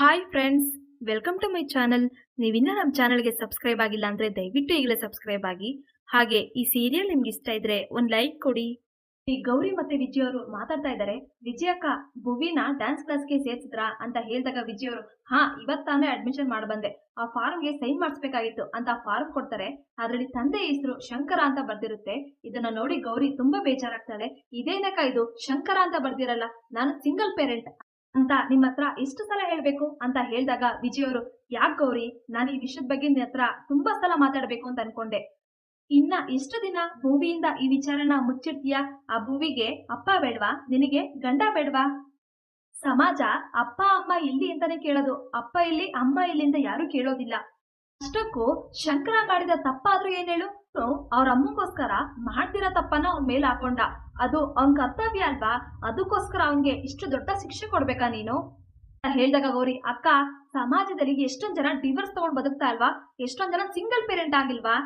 Hi friends welcome to my channel ನೀವಿನ್ನ ನಮ್ಮ ಚಾನಲ್ಗೆ subscribe ಆಗಿಲ್ಲ ಅಂದರೆ ದಯವಿಟ್ಟು ಈಗಲೇ ಸಬ್ಸ್ಕ್ರೈಬ್ ಆಗಿ. ಹಾಗೆ ಈ ಸೀರಿಯಲ್ ನಿಮ್ಗೆ ಇಷ್ಟ ಇದ್ರೆ ಒಂದು ಲೈಕ್ ಕೊಡಿ. ಈ ಗೌರಿ ಮತ್ತೆ ವಿಜಯ್ ಅವರು ಮಾತಾಡ್ತಾ ಇದ್ದಾರೆ ವಿಜಯಕ್ಕ ಭುವಿನ ಡ್ಯಾನ್ಸ್ ಕ್ಲಾಸ್ಗೆ ಸೇರ್ಸಿದ್ರಾ ಅಂತ ಹೇಳಿದಾಗ ವಿಜಯ್ ಅವರು, ಹಾ, ಇವತ್ ತಾನೇ ಅಡ್ಮಿಷನ್ ಮಾಡಿ ಬಂದೆ. ಆ ಫಾರ್ಮ್ಗೆ ಸೈನ್ ಮಾಡಿಸ್ಬೇಕಾಗಿತ್ತು ಅಂತ ಫಾರ್ಮ್ ಕೊಡ್ತಾರೆ. ಅದರಲ್ಲಿ ತಂದೆ ಹೆಸರು ಶಂಕರ ಅಂತ ಬರ್ದಿರುತ್ತೆ. ಇದನ್ನ ನೋಡಿ ಗೌರಿ ತುಂಬಾ ಬೇಜಾರಾಗ್ತಾಳೆ. ಇದೇನಕ್ಕ ಇದು? ಶಂಕರ ಅಂತ ಬರ್ದಿರಲ್ಲ. ನಾನು ಸಿಂಗಲ್ ಪೇರೆಂಟ್ ಅಂತ ನಿಮ್ಮ ಹತ್ರ ಎಷ್ಟು ಸಲ ಹೇಳ್ಬೇಕು ಅಂತ ಹೇಳಿದಾಗ ವಿಜಯ್ ಅವರು, ಯಾಕೆ ಗೌರಿ? ನಾನು ಈ ವಿಷಯದ ಬಗ್ಗೆ ನಿನ್ನ ಹತ್ರ ತುಂಬಾ ಸಲ ಮಾತಾಡ್ಬೇಕು ಅಂತ ಅನ್ಕೊಂಡೆ. ಇನ್ನ ಎಷ್ಟು ದಿನ ಭೂವಿಯಿಂದ ಈ ವಿಚಾರನ ಮುಚ್ಚಿಡ್ತೀಯ? ಆ ಭೂವಿಗೆ ಅಪ್ಪ ಬೇಡ್ವಾ? ನಿನಗೆ ಗಂಡ ಬೇಡ್ವಾ? ಸಮಾಜ ಅಪ್ಪ, ಅಮ್ಮ ಇಲ್ಲಿ ಅಂತಾನೆ ಕೇಳೋದು. ಅಪ್ಪ ಇಲ್ಲಿ, ಅಮ್ಮ ಇಲ್ಲಿ ಅಂತ ಯಾರು ಕೇಳೋದಿಲ್ಲ. ಅಷ್ಟಕ್ಕೂ ಶಂಕರ ಮಾಡಿದ ತಪ್ಪಾದ್ರೂ ಏನ್ ಹೇಳು? ಅವ್ರ ಅಮ್ಮಗೋಸ್ಕರ ಮಾಡ್ತಿರೋ ತಪ್ಪನ್ನ ಅವ್ನ ಮೇಲೆ ಹಾಕೊಂಡ. ಅದು ಅವನ್ ಕರ್ತವ್ಯ ಅಲ್ವಾ? ಅದಕ್ಕೋಸ್ಕರ ಅವನ್ಗೆ ಇಷ್ಟು ದೊಡ್ಡ ಶಿಕ್ಷೆ ಕೊಡ್ಬೇಕಾ ನೀನು? ಹೇಳ್ದಾಗ ಗೌರಿ, ಅಕ್ಕ, ಸಮಾಜದಲ್ಲಿ ಎಷ್ಟೊಂದ್ ಜನ ಡಿವರ್ಸ್ ತಗೊಂಡ್ ಬದುಕ್ತಾ ಅಲ್ವಾ ಎಷ್ಟೊಂದ್ ಜನ ಸಿಂಗಲ್ ಪೇರೆಂಟ್ ಆಗಿಲ್ವಾ?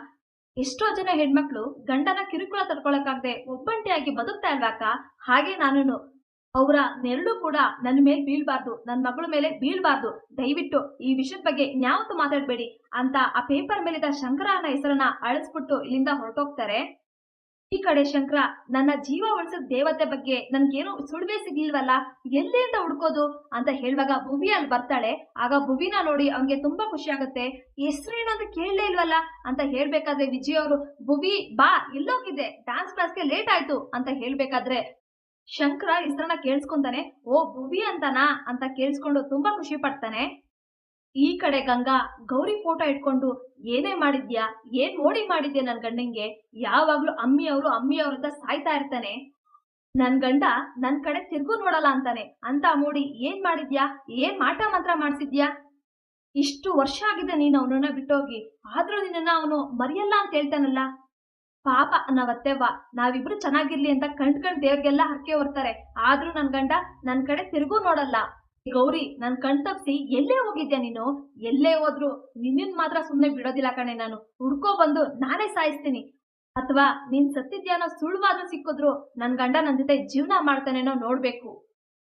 ಎಷ್ಟೋ ಜನ ಹೆಣ್ಮಕ್ಳು ಗಂಡನ ಕಿರುಕುಳ ತಡ್ಕೊಳಕ್ಕಾಗದೆ ಒಬ್ಬಂಟಿಯಾಗಿ ಬದುಕ್ತಾ ಇಲ್ವಾ ಅಕ್ಕ? ಹಾಗೆ ನಾನು ಅವರ ನೆರಳು ಕೂಡ ನನ್ನ ಮೇಲೆ ಬೀಳ್ಬಾರ್ದು, ನನ್ನ ಮಗಳ ಮೇಲೆ ಬೀಳ್ಬಾರ್ದು. ದಯವಿಟ್ಟು ಈ ವಿಷಯದ ಬಗ್ಗೆ ನ್ಯಾವತ್ತು ಮಾತಾಡಬೇಡಿ ಅಂತ ಆ ಪೇಪರ್ ಮೇಲಿದ್ದ ಶಂಕರನ ಹೆಸರನ್ನ ಅಳಿಸ್ಬಿಟ್ಟು ಇಲ್ಲಿಂದ ಹೊರಟೋಗ್ತಾರೆ. ಈ ಕಡೆ ಶಂಕರ, ನನ್ನ ಜೀವ ಉಳಿಸಿದ ದೇವತೆ ಬಗ್ಗೆ ನನ್ಗೇನು ಸುಳಿವೆ ಸಿಗ್ಲಿಲ್ವಲ್ಲ ಎಲ್ಲಿಂದ ಹುಡ್ಕೋದು ಅಂತ ಹೇಳುವಾಗ ಭುವಿ ಅಲ್ಲಿ ಬರ್ತಾಳೆ. ಆಗ ಭುವಿನ ನೋಡಿ ಅವನಿಗೆ ತುಂಬಾ ಖುಷಿ ಆಗುತ್ತೆ. ಹೆಸರೇನು ಅಂತ ಕೇಳಲೇ ಇಲ್ವಲ್ಲ ಅಂತ ಹೇಳ್ಬೇಕಾದ್ರೆ ವಿಜಯ್ ಅವರು, ಭುವಿ ಬಾ, ಎಲ್ಲೋಗಿದ್ದೆ ಡಾನ್ಸ್ ಕ್ಲಾಸ್ಗೆ ಲೇಟ್ ಆಯ್ತು ಅಂತ ಹೇಳ್ಬೇಕಾದ್ರೆ ಶಂಕರ ಹೆಸರನ್ನ ಕೇಳಿಸ್ಕೊಂತಾನೆ, ಓ ಭುವಿ ಅಂತನಾ ಅಂತ ಕೇಳಿಸ್ಕೊಂಡು ತುಂಬಾ ಖುಷಿ ಪಡ್ತಾನೆ. ಈ ಕಡೆ ಗಂಗಾ, ಗೌರಿ ಫೋಟೋ ಇಟ್ಕೊಂಡು ಏನೇ ಮಾಡಿದ್ಯಾ, ಏನ್ ನೋಡಿ ಮಾಡಿದ್ಯಾ ನನ್ ಗಂಡಂಗೆ? ಯಾವಾಗ್ಲೂ ಅಮ್ಮಿಯವರು ಅಮ್ಮಿಯವ್ರ ಅಂತ ಸಾಯ್ತಾ ಇರ್ತಾನೆ. ನನ್ ಗಂಡ ನನ್ ಕಡೆ ತಿರ್ಗೂ ನೋಡಲ್ಲ ಅಂತಾನೆ. ಅಂತ ಮೂಡಿ ಏನ್ ಮಾಡಿದ್ಯಾ, ಏನ್ ಮಾಟ ಮಾತ್ರ ಮಾಡ್ಸಿದ್ಯಾ? ಇಷ್ಟು ವರ್ಷ ಆಗಿದೆ ನೀನು ಅವನನ್ನ ಬಿಟ್ಟೋಗಿ, ಆದ್ರೂ ನಿನ್ನ ಅವನು ಮರಿಯಲ್ಲ ಅಂತ ಹೇಳ್ತಾನಲ್ಲ. ಪಾಪ ನಾವತ್ತೆವ್ವ ನಾವಿಬ್ರು ಚೆನ್ನಾಗಿರ್ಲಿ ಅಂತ ಕಂಡ್ಕಂಡ್ ದೇವ್ರಿಗೆಲ್ಲ ಹರಕೆ ಹೊರ್ತಾರೆ. ಆದ್ರೂ ನನ್ ಗಂಡ ನನ್ ಕಡೆ ತಿರುಗೂ ನೋಡಲ್ಲ. ಗೌರಿ, ನನ್ ಕಣ್ ತಪ್ಸಿ ಎಲ್ಲೇ ಹೋಗಿದ್ಯಾ ನೀನು? ಎಲ್ಲೇ ಹೋದ್ರು? ನಿನ್ನನ್ ಮಾತ್ರ ಸುಮ್ನೆ ಬಿಡೋದಿಲ್ಲ ಕಣೆ ನಾನು. ಹುಡ್ಕೋ ಬಂದು ನಾನೇ ಸಾಯಿಸ್ತೀನಿ. ಅಥವಾ ನೀನ್ ಸತ್ತಿದ್ಯಾನೋ ಸುಳ್ವಾದ್ರೂ ಸಿಕ್ಕಿದ್ರು. ನನ್ ಗಂಡ ನನ್ ಜೊತೆ ಜೀವನ ಮಾಡ್ತಾನೇನೋ ನೋಡ್ಬೇಕು.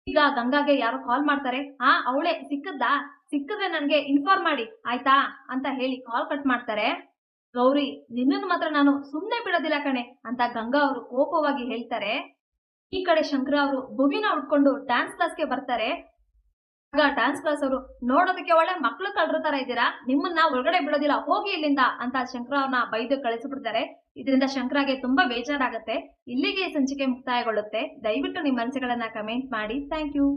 ಈಗ ಗಂಗಾಗೆ ಯಾರೋ ಕಾಲ್ ಮಾಡ್ತಾರೆ. ಆ, ಅವಳೆ ಸಿಕ್ಕದ್ದಾ ಸಿಕ್ಕಿದ್ರೆ ನನ್ಗೆ ಇನ್ಫಾರ್ಮ್ ಮಾಡಿ. ಆಯ್ತಾ? ಅಂತ ಹೇಳಿ ಕಾಲ್ ಕಟ್ ಮಾಡ್ತಾರೆ. ಗೌರಿ, ನಿನ್ನನ್ನು ಮಾತ್ರ ನಾನು ಸುಮ್ಮನೆ ಬಿಡೋದಿಲ್ಲ ಕಣೆ ಅಂತ ಗಂಗಾ ಅವರು ಕೋಪವಾಗಿ ಹೇಳ್ತಾರೆ. ಈ ಕಡೆ ಶಂಕರ ಅವರು ಭುವಿನ ಉಟ್ಕೊಂಡು ಡ್ಯಾನ್ಸ್ ಕ್ಲಾಸ್ಗೆ ಬರ್ತಾರೆ. ಆಗ ಡ್ಯಾನ್ಸ್ ಕ್ಲಾಸ್ ಅವರು, ನೋಡೋದಕ್ಕೆ ಒಳ್ಳೆ ಮಕ್ಳು ಕಳ್ರ ತರ ಇದ್ದೀರಾ? ನಿಮ್ಮನ್ನ ಒಳಗಡೆ ಬಿಡೋದಿಲ್ಲ, ಹೋಗಿ ಇಲ್ಲಿಂದ ಅಂತ ಶಂಕರ ಅವ್ರನ್ನ ಬೈದು ಕಳಿಸ್ಬಿಡ್ತಾರೆ. ಇದರಿಂದ ಶಂಕರಾಗೆ ತುಂಬಾ ಬೇಜಾರಾಗುತ್ತೆ. ಇಲ್ಲಿಗೆ ಸಂಚಿಕೆ ಮುಕ್ತಾಯಗೊಳ್ಳುತ್ತೆ. ದಯವಿಟ್ಟು ನಿಮ್ಮ ಮನಸ್ಸುಗಳನ್ನ ಕಮೆಂಟ್ ಮಾಡಿ. Thank you